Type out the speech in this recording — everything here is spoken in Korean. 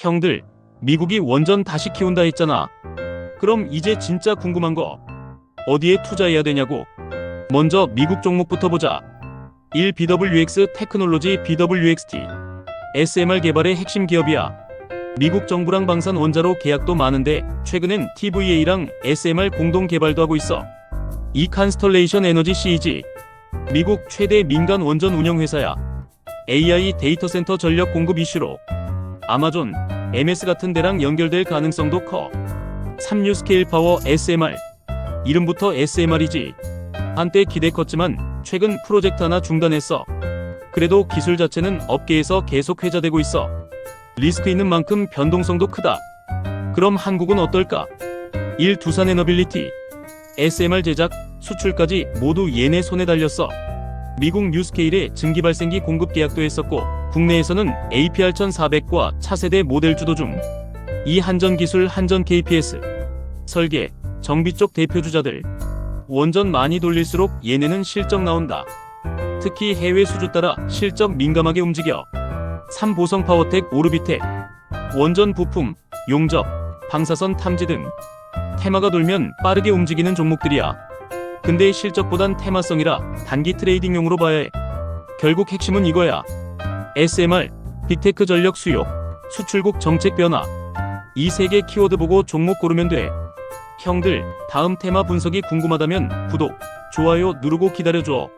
형들, 미국이 원전 다시 키운다 했잖아. 그럼 이제 진짜 궁금한 거. 어디에 투자해야 되냐고. 먼저 미국 종목부터 보자. 1. BWX 테크놀로지 BWXT. SMR 개발의 핵심 기업이야. 미국 정부랑 방산 원자로 계약도 많은데 최근엔 TVA랑 SMR 공동 개발도 하고 있어. 이 컨스톨레이션 에너지 CEG. 미국 최대 민간 원전 운영 회사야. AI 데이터 센터 전력 공급 이슈로 아마존, MS 같은 데랑 연결될 가능성도 커. 3류 스케일 파워 SMR. 이름부터 SMR이지. 한때 기대 컸지만 최근 프로젝트 하나 중단했어. 그래도 기술 자체는 업계에서 계속 회자되고 있어. 리스크 있는 만큼 변동성도 크다. 그럼 한국은 어떨까? 1. 두산 에너빌리티. SMR 제작, 수출까지 모두 얘네 손에 달렸어. 미국 뉴스케일에 증기 발생기 공급 계약도 했었고 국내에서는 APR 1400과 차세대 모델 주도 중. 이 한전 기술 한전 KPS. 설계, 정비 쪽 대표 주자들. 원전 많이 돌릴수록 얘네는 실적 나온다. 특히 해외 수주 따라 실적 민감하게 움직여. 3. 보성 파워텍 오르비텍. 원전 부품, 용접, 방사선 탐지 등. 테마가 돌면 빠르게 움직이는 종목들이야. 근데 실적보단 테마성이라 단기 트레이딩용으로 봐야 해. 결국 핵심은 이거야. SMR, 빅테크 전력 수요, 수출국 정책 변화. 이 세 개 키워드 보고 종목 고르면 돼. 형들, 다음 테마 분석이 궁금하다면 구독, 좋아요 누르고 기다려줘.